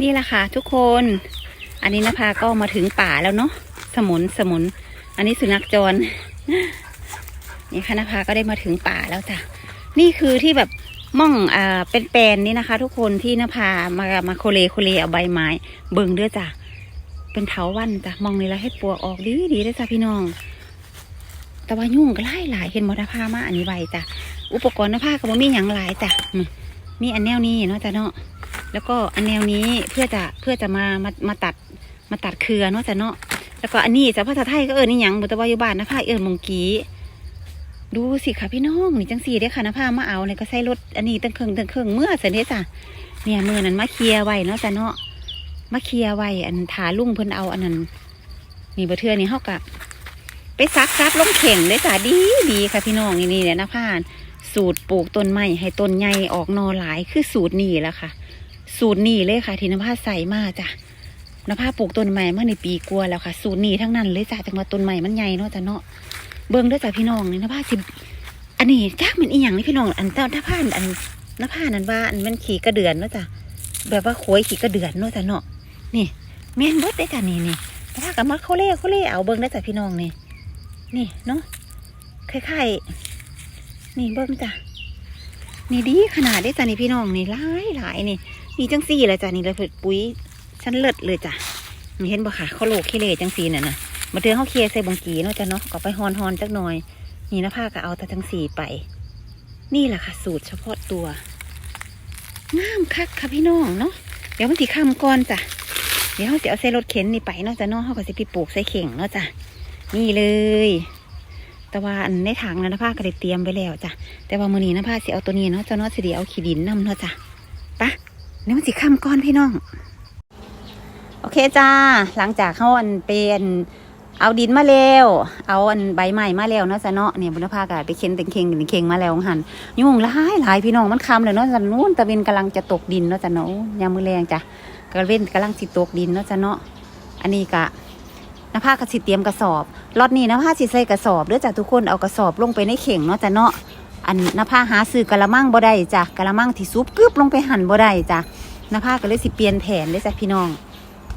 นี่แหละค่ะทุกคน อันนี้นภาก็มาถึงป่าแล้วเนาะสมุนสมุน อันนี้สุนัขจร นี่ค่ะนภาก็ได้มาถึงป่าแล้วจ้ะนี่คือที่แบบม่องอ่าเป็นแปลนนี่นะคะ ทุกคนที่นภามามาโคเลโคเลเอาใบไม้เบิ่งเด้อจ้ะเป็นเถาวันจ้ะมองนี่แล้วให้ปัวออกดีดีได้จ้ะพี่น้อง แต่ว่ายุ่งก็หลายหลายเห็นมดนภามาอันนี้ใบจ้ะอุปกรณ์นภาก็บ่มีหยังหลายจ้ะมีอันแนวนี้เนาะจ้ะเนาะ แล้วก็อันแนวนี้เพื่อจะเพื่อจะมามามาตัดมาตัดเครือเนาะจ้ะเนาะแล้วก็อันนี้จ้ะภาษาไทยก็เอิญนี่ยังบุตรวายุบานนะพาเอิญมงกีดูสิค่ะพี่น้องนี่จังสีได้ค่ะนะพามาเอาเนี่ยก็ใส่รถอันนี้ตั้งเครื่องตั้งเครื่องเมื่อเสร็จจ้ะเนี่ยมือนั้นมาเคลียไว้เนาะจ้ะเนาะมาเคลียไว้อันถาลุ่งเพิ่นเอาอันนั้นนี่บ่เทือนี่เฮากะไปซักซับลงเข่งเลยจ้ะดีดีค่ะพี่น้องนี่นี่แหละนะพาสูตรปลูกต้นไม้ให้ต้นใหญ่ออกนอหลายคือสูตรนี่แหละค่ะ สูตรนี่เลยค่ะที่นภาใส่มาจ้ะนภาปลูกต้นใหม่เมาในปีกลัวแล้วค่ะ สูตรนี้ทั้งนั้นเลยจ้ะจังวัดต้นใหม่มันใหญ่เนาะจ้ะเนาะเบิ่งด้วยจ้ะพี่น้องนี่นภาสิอันนี้จักมันอีหยังนี่พี่น้องอันเจ้าถ้าผ่านอันนภานั้นว่าอันมันขี่กระเดือนเนาะจ้ะแบบว่าโขยขี่กระเดือนเนาะจ้ะเนาะนี่แม่นบดได้จ้ะนี่นี่นภากับมัดเขาเล่เขาเล่เอาเบิ่งได้จ้ะพี่น้องนี่นี่เนาะคล้ายๆนี่เบิ่งจ้ะนี่ดีขนาดได้จ้ะนี่พี่น้องนี่หลายหลายนี่ นี่จังสี่เลยจ้ะนี่เลยปุ๋ยฉันเลิศเลยจ้ะนี่เห็นบ่ค่ะเขาโลกขี้เลจังสี่น่ะนะมาเตือนเขาเคลียใส่บงกีเนาะจ้ะเนาะก็ไปฮอนฮอนจักหน่อย นี่นะผ้าก็เอาแต่จังสี่ไป นี่แหละค่ะ สูตรเฉพาะตัวงามคักค่ะพี่น้องเนาะเดี๋ยวมันสีข้ามก่อนจ้ะเดี๋ยวเขาจะเอาใส่รถเข็นนี่ไปเนาะจ้ะเนาะเขาก็จะไปปลูกใส่เข่งเนาะจ้ะนี่เลยแต่ว่าอันในถังนะนะผ้าก็ได้เตรียมไว้แล้วจ้ะแต่ว่ามือนี้นะผ้าสิเอาตัวนี้เนาะจ้ะเนาะสิเดี๋ยวเอาขี้ดินนํเนาะจ้ะไปะ เดี๋ยวมันสีข้ามก่อนพี่น้อง โอเคจ้า หลังจากเขาอันเป็นเอาดินมาแล้ว เอาอันใบใหม่มาแล้วเนาะจ้ะเนาะเนี่ยบุญภาก็ไปเค็นเป็นเข่งเป็นเข่งมาแล้วหันยุ่งหลายหลายพี่น้องมันคำเลยเนาะจ้ะนู้นตะเวนกำลังจะตกดินเนาะจ้ะเนาะยามมือแรงจ้ะกระเวนกำลังสิตกดินเนาะจ้ะเนาะอันนี้กะนภาก็สิเตรียมกระสอบรถนี้นภาสิใส่กระสอบเด้อจ้ะทุกคนเอากระสอบลงไปในเข่งเนาะจ้ะเนาะอันนภาหาซื้อกะละมังบ่ได้จ้ะกะละมังที่ซุปกึบลงไปหั่นบ่ได้จ้ะ นภาก็เลยสิเปลี่ยนแผนเลยจ้ะพี่น้อง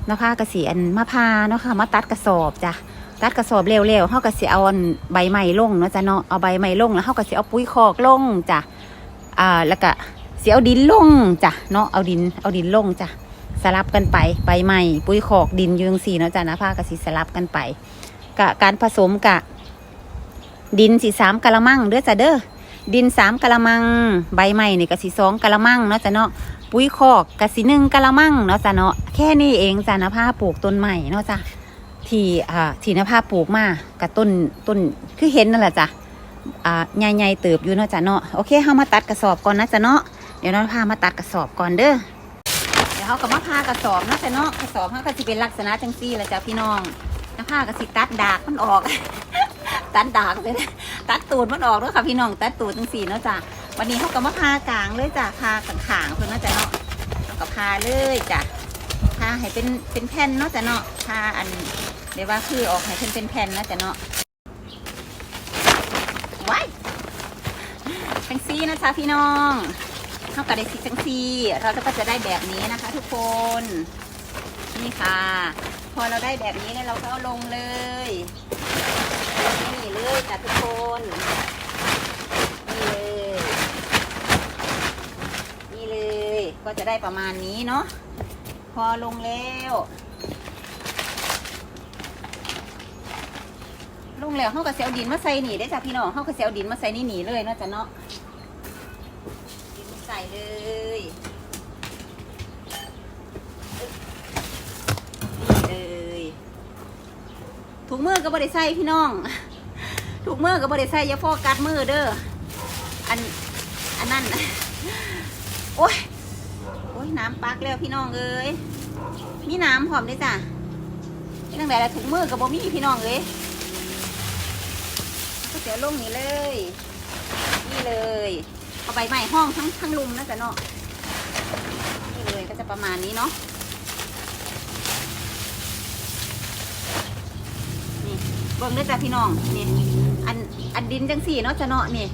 เนาะค่ะกระสีอันมะพร้าวเนาะค่ะมาตัดกระสอบจ้ะตัดกระสอบเร็วๆเฮาก็สิเอาอันใบใหม่ลงเนาะจ้ะเนาะเอาใบใหม่ลงแล้วเฮาก็สิเอาปุ๋ยคอกลงจ้ะอ่าแล้วก็สิเอาดินลงจ้ะเนาะเอาดินเอาดินลงจ้ะสลับกันไปใบใหม่ปุ๋ยคอกดินยูจังสีเนาะจ้ะนะผ้าก็สิสลับกันไปกะการผสมกะ ดินสีสามกะละมังเด้อจ้ะเด้อดินสามกะละมัง ใบใหม่นี่ก็สีสองกะละมังเนาะจ้ะเนาะ ปุ๋ยคอกกะสิหนึ่งกะละมังเนาะจ้ะเนาะแค่นี้เองจ้ะนะผ้าปลูกต้นใหม่เนาะจ้ะที่อ่าที่นภาปลูกมากับต้นต้นคือเห็นนั่นแหละจ้ะอ่าใหญ่ๆเติบอยู่เนาะจ้ะเนาะโอเคเฮามาตัดกระสอบก่อนนะจ้ะเนาะเดี๋ยวนภามาตัดกระสอบก่อนเด้อเดี๋ยวเฮาก็มาพากระสอบเนาะจ้ะเนาะกระสอบเฮาก็สิเป็นลักษณะจังซี่แหละจ้ะพี่น้องนภาก็สิตัดดากมันออก ตัดดากเลยตัดตูดมันออกเนาะค่ะพี่น้องตัดตูดจังซี่เนาะจ้ะ วันนี้เขาก็มาพากลางเลยจ้ะพากลางขางๆเพื่อนเนาจะเนาะเขาก็พาเลยจ้ะพาให้เป็นเป็นแผ่นเนาะจ้ะเนาะพาอันเดี๋ยวว่าคือออกให้เป็นเป็นแผ่นนาะจ้ะเนาะว้ายจังซี่นะจ๊ะพี่น้องเขาก็ได้สีจังซี่ เราก็จะได้แบบนี้นะคะ ทุกคน นี่ค่ะ พอเราได้แบบนี้เนี่ยเราก็ลงเลย นี่เลยจ้ะทุกคนเลย นี่ เลย ก็จะได้ประมาณนี้เนาะพอลงแล้ว ลงแล้วเขาก็เสียวดินมาใส่หนีได้จ้ะพี่น้องเขาก็เสียวดินมาใส่นี่หนีเลยเนาะจ้ะเนาะดินใส่เลยนี่เลยถุงมือก็บริใส่พี่น้องถุงมือก็บริใส่อย่าโฟกัสมือเด้ออันอันนั้น โอ้ย โอ้ยน้ำปักแล้วพี่น้องเอ้ยมีน้ำหอมด้วยจ้ะนี่ตั้งแต่ละถุงมือกับบ่มีพี่น้องเอ้ยก็เสียลงนี่เลย นี่เลยเอาใบใหม่ห้องทั้งทั้งลุมนะจ๊ะเนาะนี่เลยก็จะประมาณนี้เนาะนี่เบิ่งด้วยจ้ะพี่น้องนี่อันอันดินจังสี่เนาะจ้ะเนาะนี่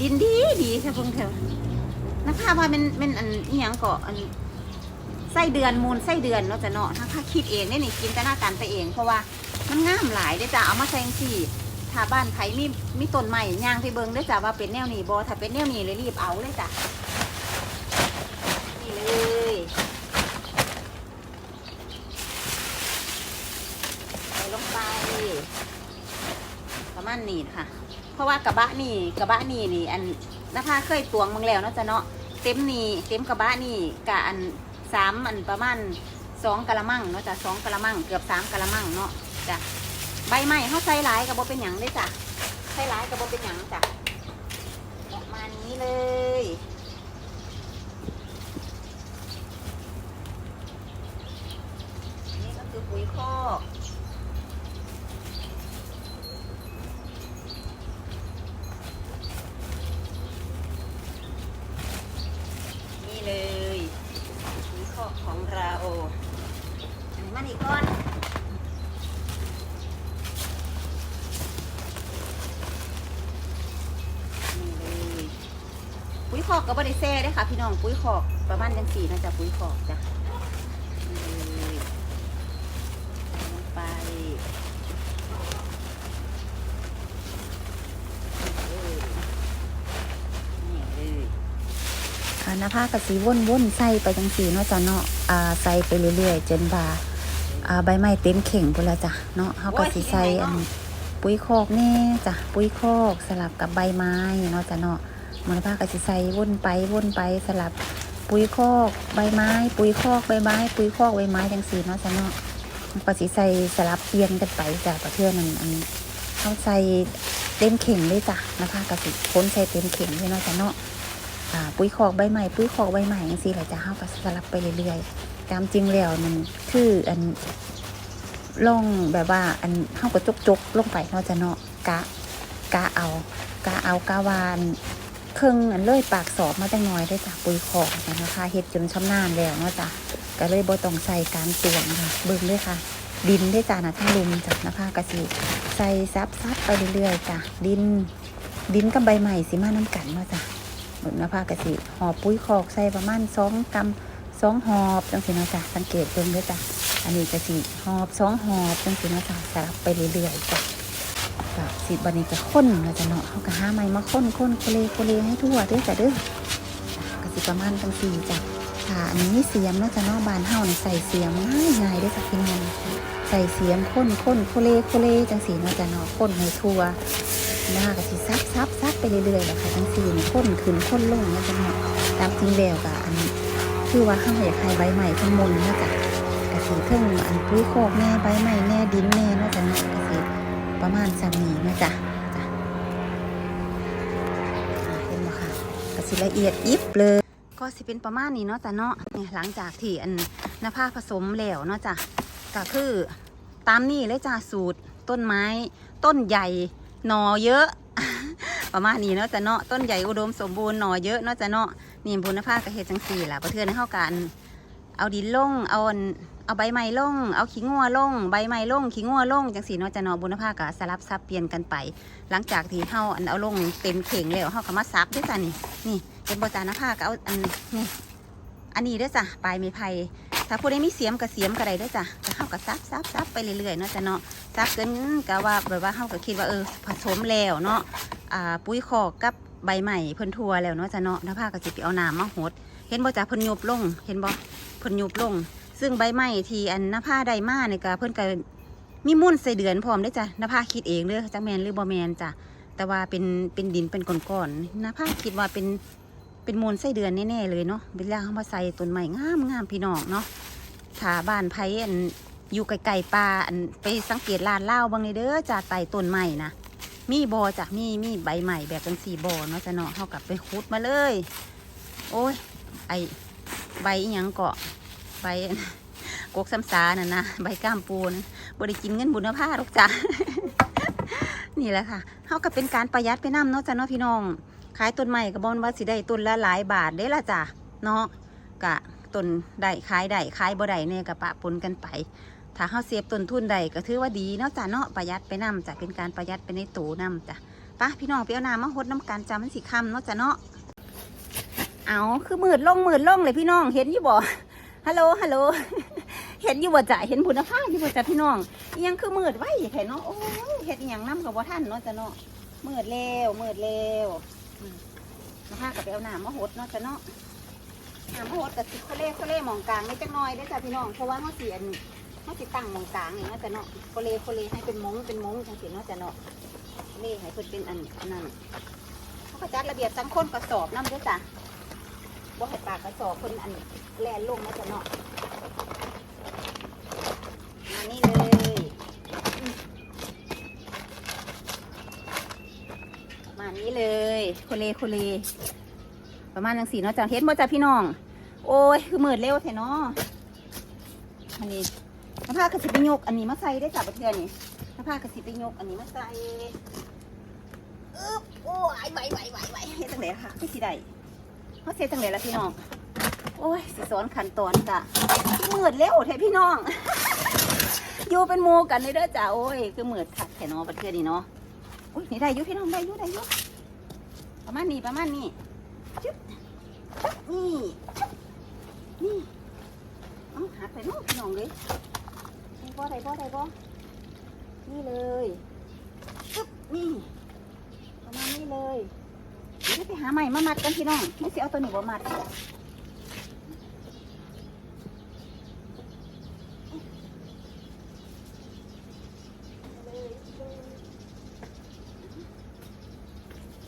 ดินดีดีค่ะเพิ่งเถอะ นักข่าวว่าเป็นเป็นอันอีหยังกาะอันไส้เดือนมูลไส้เดือนเนาะจ้ะเนาะถ้าถ้าคิดเองเนี่ยนี่จินตนาการไปเอง เพราะว่ามันงามหลายเด้อจ้ะเอามาแซงสี่ถ้าบ้านไผมีมีต้นใหม่ย่างไปเบิ่งเด้อจ้ะว่าเป็นแนวนี้บ่ถ้าเป็นแนวนี้เลยรีบเอาเลยจ้ะนี่เลยใส่ลงไปประมาณนี้ค่ะ เพราะว่ากระบะนี่กระบะนี่นี่อัน นะคะเคยตวงมึงแล้วเนาะจ้ะเนาะเต็มนี่เต็มกระบะนี่กะอันสามอันประมาณสองกะละมังเนาะจ้ะสองกะละมังเกือบสามกะละมังเนาะจ้ะใบไม้เขาใส่หลายกระบอกเป็นหยังได้จ้ะใส่หลายกระบอกเป็นหยังจ้ะประมาณนี้เลยนี่ก็คือปุ๋ยคอก นี่เลยปุ๋ยคอกของเราอันนี้มันอีกก้อน นี่เลยปุ๋ยค อกกับบริเซ่ได้อค่ะพี่น้องปุ๋ยคอกประมาณยังสี่นะจ๊ะปุ๋ยคอกจ้ะนี่เลยใส่ลงไปนี่เลยอ่านภาก็สีว่นว่นๆใส่ไปจังสีเนาะจ้ะเนาะอ่าใส่ไปเรื่อยๆจนบาอ่าใบไม้เต็มเข่งพุ่นละจ้ะเนาะเฮาก็สิใส่อันปุ๋ยคอกแน่จ้ะปุ๋ยคอกสลับกับใบไม้เนาะจ้ะเนาะ มันภาก็สิใส่วนไปวนไปสลับปุ๋ยคอกใบไม้ ปุ๋ยคอกใบไม้ ปุ๋ยคอกใบไม้จังสีเนาะจ้ะเนาะก็สิใส่สลับเปลี่ยนกันไปจ้ะประเทื่อนั้นอันเขาใส่เต็มเข่งเลยจ้ะนะคะก็สิพ้นใส่เต็มเข่งเลยเนาะจ้ะเนาะอ่าปุ๋ยคอกใบใหม่ปุ๋ยคอกใบใหม่จังซี่แหละจ้ะเฮาก็สลับไปเรื่อยๆตามจริงแล้วมันคืออันล่องแบบว่าอันเฮาก็จกๆลงไปเนาะจะเนาะกะ กะเอา กะเอากะวาน เครื่องอันเลยปากสอบมาแตั้งน้อยได้จากปุ๋ยคอกนะคะเฮ็ดจนชำนาญแล้วเนาะจ้ะก็เลยบ่ต้องใส่การตวงค่ะ เบิ่งด้วยค่ะ ดินได้จ้านะทั้งลุมจ้ะนะคะกะสิใส่ซับซับไปเรื่อยๆจ้ะดิน ดินกับใบใหม่สิมาน้ำกันเนาะจ้ะหนุนภากระสิหอบปุ๋ยคอกใส่ประมาณสองกำสองหอบจังสิเนาะจ้ะสังเกตเบิ่งด้อจ้ะอันนี้กระสิหอบสองหอบจังสิเนาะจ้ะสลับไปเรื่อยๆจ้ะ ก็สิบันนี้จะข้นเนาจะเนาะเขาก็หาไม้มาข้นข้นโคเลโคเลให้ทั่วเด้อจ้ะเด้อกะสิประมาณจังสี่จ้ะค่ะอันนี้มีเสียมเนาะจ้ะเนาะบานเฮาเนี่ยใส่เสียมง่ายง่ายๆเด้อจ้ะพี่น้องใส่เสียมข้นข้นโคเลโคเลจังสีเนาะจ้ะเนาะข้นให้ทั่วหน้าก็สิซับซับซับไปเรื่อยๆแหละค่ะทั้งสี่ข้นขึ้นข้นลงนะจ๊ะเนาะตามจริงแล้วก็อันนี้คือว่าข้างอยากให้ใบใหม่ข้างมนนะจ๊ะกะสีเทิงอันปุ้ยโคกแน่ใบใหม่แน่ดินแน่เนาะจ๊ะเนาะกะสี ประมาณสามีนะจ๊ะจ้ะอ่าเห็นไหมคะกระสีละเอียดยิบเลย ก็สิเป็นประมาณนี้เนาะจ้ะเนาะเนี่ยหลังจากที่อันนภาผสมแล้วเนาะจ้ะก็คือตามนี่เลยจ้ะสูตรต้นไม้ ต้นใหญ่หนอเยอะ ประมาณนี้เนาะจ้ะเนาะต้นใหญ่อุดมสมบูรณ์หนอเยอะเนาะจ้ะเนาะนี่บุญนภาก็เฮ็ดจังสี่ล่ะประเทือนให้เข้ากันเอาดินลงเอา เอาใบไม้ลง เอาขี้งัวลง ใบไม้ลง ขี้งัวลง จังสีเนาะจะเนาะบุญนภาก็สลับซับเปลี่ยนกันไป หลังจากที่เฮาอันเอาลงเต็มเข่งแล้วเฮาก็มาซับด้วยจ้ะนี่ นี่เป็นบจานผ้าก็เอาอันนี่อันนี้ด้วยจ้ะปลายไม้ไผ่ถ้าผู้ใดมีเสียมกับเสียมก็ได้ด้วยจ้ะก็เขากับซับซับซับไปเรื่อยๆเนาะจ้ะเนาะซับเกินก็ว่าแบบว่าเขาก็คิดว่าเออผสมแล้วเนาะ อ่าปุ๋ยคอกกับใบใหม่เพิ่นทัวแล้วเนาะจ้ะเนาะน้าผ้าก็สิไปเอาน้ำมาหด เห็นบ่จ้ะเพิ่นยุบลง เห็นบ่เพิ่นยุบลง ซึ่งใบใหม่ที่อันน้าไดมาเนี่ยก็เพิ่นก็มีมุ่นใส่เดือนพร้อมได้จ้ะน้าคิดเองเด้อจักแมนหรือบ่แมนจ้ะแต่ว่าเป็นเป็นดินเป็นก้อนๆน้าผ้าคิดว่าเป็นเป็นมูลไส้เดือนแน่ๆเลยเนาะเวลาเขามาใส่ต้นใหม่งามงามพี่น้องเนาะถาบ้านไผ่อันอยู่ไกลๆป่าอันไปสังเกตลานเล่าบางเลยเด้อจากไต่ต้นใหม่นะมีบอจากมีมีใบใหม่แบบจังสี่บอเนาะจะเนาะเขากลับไปคุดมาเลย โอ้ยไอใบอิหยังเกาะ ใบกกซ้ำซาน่ะนะใบก้ามปูนะบริกินเงินบุญภาหรอกจ้ะนี่แหละค่ะเขาก็เป็นการประหยัดไปน้ำเนาะจ้ะเนาะพี่น้อง ขายต้นใหม่กับบอนว่าสิได้ต้นละหลายบาทได้ละจ้ะเนาะกะต้นได้ขายได้ขายบ่ได้เนี่ยกะปะปนกันไป ถ้าเฮาเสียบต้นทุนใดก็ถือว่าดีเนาะจ้ะเนาะประหยัดไปนํจ้ะเป็นการประหยัดไปในตูนํจ้ะปะพี่น้องไปเอาน้ำมาหดน้ำกันจ้ะมันสิคำเนาะจ้ะเนาะเอาคือมืดลงมืดลงเลยพี่น้องเห็นอยู่บ่ ฮัลโหลฮัลโหลเห็นอยู่บ่จ้ะเห็นบุญภาพอยู่บ่จ้ะพี่น้องยังคือมืดไว้แค่เนาะโอ้ยเฮ็ดอิหยังนํกับบ่ทันเนาะจ้ะเนาะมืดแล้วมืดแล้วมมาพากับไปเอาน้ำมาหดเนาะจ้ะเนาะน้ำมาหดกับสิเขาเล่เขาเล่หมองกลางไม่จักหน่อยได้จ้ะพี่น้องเพราะว่าเขาเสียนเขาสิตั้งหมองกลางนี่เนาะจ้ะเนาะเขาเล่เขาเล่ให้เป็นมงเป็นมงจังซี่เนาะจ้ะเนาะเล่ให้เพิ่นเป็นอันนั้นเขาก็จัดระเบียบสังคนกระสอบน้ำด้อจ้ะ บ่ให้ปากกระสอบเพิ่นอันแล่นลงเนาะจ้ะเนาะมานี่เลยมมานี่เลยโคเลโคเลประมาณจังสีเนาะจากเฮ็ดบ่จากพี่น้อง โอ้ยคือมืดเร็วแท้เนาะอันนี้น้าผ้ากระสิไปยกอันนี้มาใส่ได้จากประเทศนี่น้าผ้ากระสิไปยกอันนี้มาใส่อึ๊บโอ้ยไหวไหวไหวไหวเฮ็ดจังไดอะค่ะไม่สิได้ เขาเสร็จจังไดล่ะพี่น้อง โอ้ยสิสอนขั้นตอนกะมืดเร็วแท้พี่น้อง อยู่เป็นหมูกันเลยเด้อจ้าโอ้ย คือเหมือดขัดแค่นอประเทศนี้เนาะ อุ้ยนี่ได้ยุพี่น้องได้ยุได้ยุประมาณนี้ประมาณนี้จุ๊บจุ๊บนี่จุ๊บนี่เอาหักไปเนาะพี่น้องเลยได้บ่ได้บ่ได้บ่นี่เลยจุ๊บนี่ประมาณนี้เลย ไปหาใหม่มามัดกันพี่น้องไม่สิเอาตัวนี้บ่มัด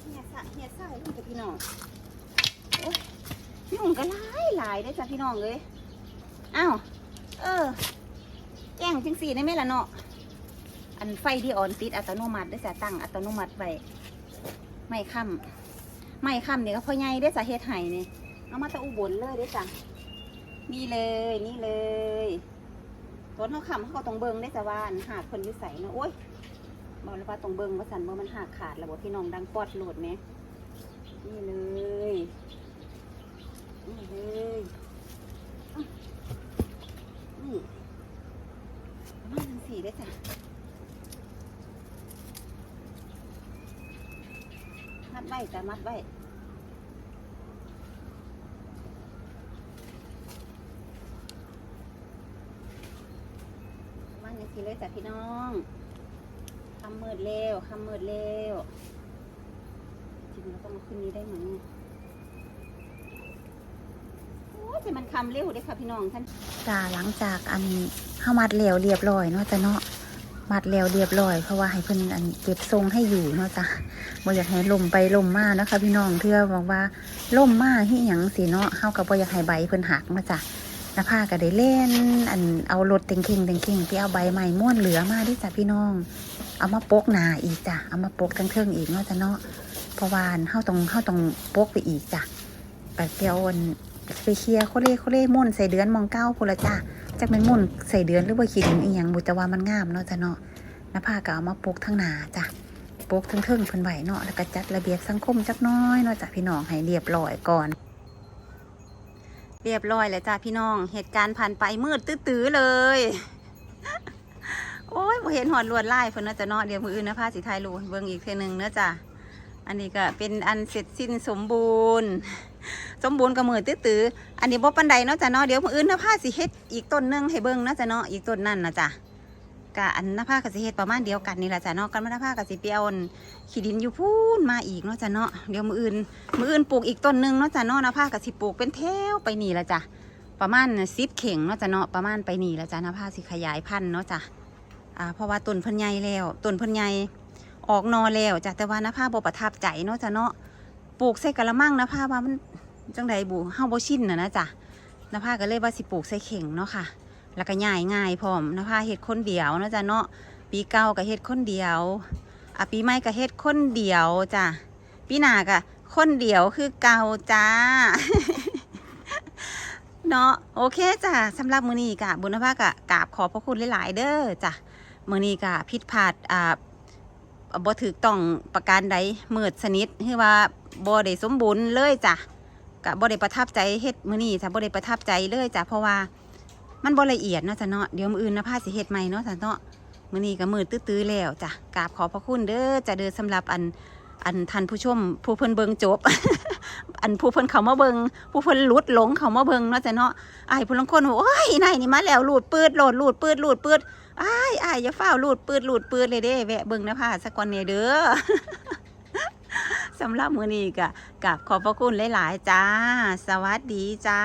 เฮียสะเฮียสะลูกกับพี่น้องโอ้ยยุ่งกันหลายหลายได้อจ้ะพี่น้องเลยอ้าว เออ แจ้งจังสี่ได้ไหมล่ะเนาะ อันไฟที่ออนติดอัตโนมัติได้อจ้ะตั้งอัตโนมัติไว้ไม่ค่ำ ไม่ค่ำเนี่ยก็พ่อใหญ่ได้อจ้ะเฮ็ดไห้นี่เอามาตะอุบลเลยได้จ้ะนี่เลยนี่เลยตอนเขาค่ำเขาก็ต้องเบิงได้จ้ะว่าอันหากคนยุ่ใส่เนาะโอ้ยบอกเลยว่าตรงเบิงว่าสันว่ามันหักขาดแล้วบพี่น้องดังปอดโหลดไหมนี่เลยนี่เลยนี่มาทั้งสี่ได้จ้ะมัด ไว้จ้ะมัดไว้ประมาณทั้งสีเลยจ้ะพี่น้องคำมืดเร็วคำมืดเร็วจริงเราต้องมาขึ้นนี้ได้ไหมโอ้ยแต่มันคำเร็วเด้ค่ะพี่น้องท่านจ้าหลังจากอันเฮามัดแล้วเรียบร้อยเนาะจ้ะเนาะ มัดแล้วเรียบร้อย เพราะว่าให้เพิ่นอันเก็บทรงให้อยู่เนาะจ้ะบ่อยากให้ลมไปลมมานะคะพี่น้องเพื่อบอกว่าลมมาที่หยังสิเนาะเฮาก็บ่อยากให้ใบเพิ่อนหักมาจ้ะนภาก็ได้เล่น อันเอารถเต็งเข่งเต็งเข่งไปเอาใบใหม่ม้วนเหลือมาดิจ้ะพี่น้อง เอามาโปกหนาอีกจ้ะเอามาโปกทั้งเครื่องอีกเนาะจ้ะเนาะเพราะว่าเฮาต้องเฮาต้องโปกไปอีกจ้ะไปเปียวอัน ไปเคลียร์โคเล่โคเล่ม่นใส่เดือนมองเก้าพุ่นละจ้ะจักเป็นมุ่นใส่เดือนหรือว่าขีดอีหยังบุต่ว่ามันงามเนาะจ้ะเนาะนภาก็เอามาปลูกทั้งหนาจ้ะปลูกทั้งเทิงเพิ่นไหวเนาะแล้วก็จัดระเบียบสังคมจักน้อยเนาะจ้ะพี่น้องให้เรียบร้อยก่อน เรียบร้อยแล้วจ้าพี่น้องเหตุการณ์ผ่านไปมืดตื้อๆเลยโอ้ยบ่เห็นหอดลวดลายเพิ่นเนาะจ้ะเนาะเดี๋ยวมืออื่นนะพาสิทยรูเบิ่งอีกเทนึงเนาะจ้ะ อันนี้ก็เป็นอันเสร็จสิ้นสมบูรณ์ สมบูรณ์กับมือตื้อๆอันนี้บ่ปันใดเนาะจ้ะเนาะเดี๋ยวมืออื่นนะพาสิเฮ็ดอีกต้นนึงให้เบิ่งเนาะจ้ะเนาะอีกต้นนั่นนะจ้ะกะอันนภาก็สิเฮ็ดประมาณเดียวกันนี่แหละจ้ะเนาะกันมานภาก็สิไปเอาอันขี้ดินอยู่พูนมาอีกเนาะจ้ะเนาะเดี๋ยวมืออื่นมืออื่นปลูกอีกต้นนึงเนาะจ้ะเนาะนภาก็สิปลูกเป็นแถวไปนี่ละจ้ะประมาณสิบเข่งเนาะจ้ะเนาะประมาณไปนี่ละจ้ะนภาสิขยายพันธุ์เนาะจ้ะอ่าเพราะว่าต้นเพิ่นใหญ่แล้วต้นเพิ่นใหญ่ ออกนอแล้วจ้ะแต่ว่านภาบ่ประทับใจเนาะจ้ะเนาะปลูกใส่กะละมังนภาว่ามันจังใดบุเฮาบ่ชินน่ะนะจ้ะนภาก็เลยว่าสิปลูกใส่เข่งเนาะค่ะ แล้วก็ง่ายง่ายพร้อมนภาเฮ็ดคนเดียวเนาะจ้ะเนาะปีเก่าก็เฮ็ดคนเดียวอะปีใหม่ก็เฮ็ดคนเดียวจ้ะพี่นาก็คนเดียวคือเก่าจ้าเนาะโอเคจ้ะสำหรับมือนี้กะบุญภาคกะกราบขอพระคุณหลาย ๆ เด้อจ้ะมือนี้กะผิดพลาดอ่า บ่ถือต้องประการใดมืดสนิทคือว่าบ่ได้สมบูรณ์เลยจ้ะกะบ่ได้ประทับใจเฮ็ดมือนี้จ้ะบ่ได้ประทับใจเลยจ้ะเพราะว่ามันบ่ละเอียดเนาะจ้ะเนาะเดี๋ยวมืออื่นนะพาสิเฮ็ดใหม่เนาะจ้ะเนาะมือนี้ก็มืดตื้อๆแล้วจ้ะกราบขอพระคุณเด้อจ้ะเด้อสำหรับอันอันทันผู้ชมผู้เพิ่นเบิงจบ อันผู้เพิ่นเขามาเบิงผู้เพิ่นหลุดหลงเขามาเบิงเนาะจ้ะเนาะไอ้ผู้ลางคนโอ้ยนายนี่มาแล้วหลุดปืดโหลดหลุดปืดหลุดปืด อ้ายอ้ายอย่าเฝ้าหลุดปืดหลุดปืดเลยเด้ แวะเบิงนะพ่าสักวันเนี่ยเด้อสำหรับมือนี้กะกับขอบพระคุณหลาย ๆ จ้า สวัสดีจ้า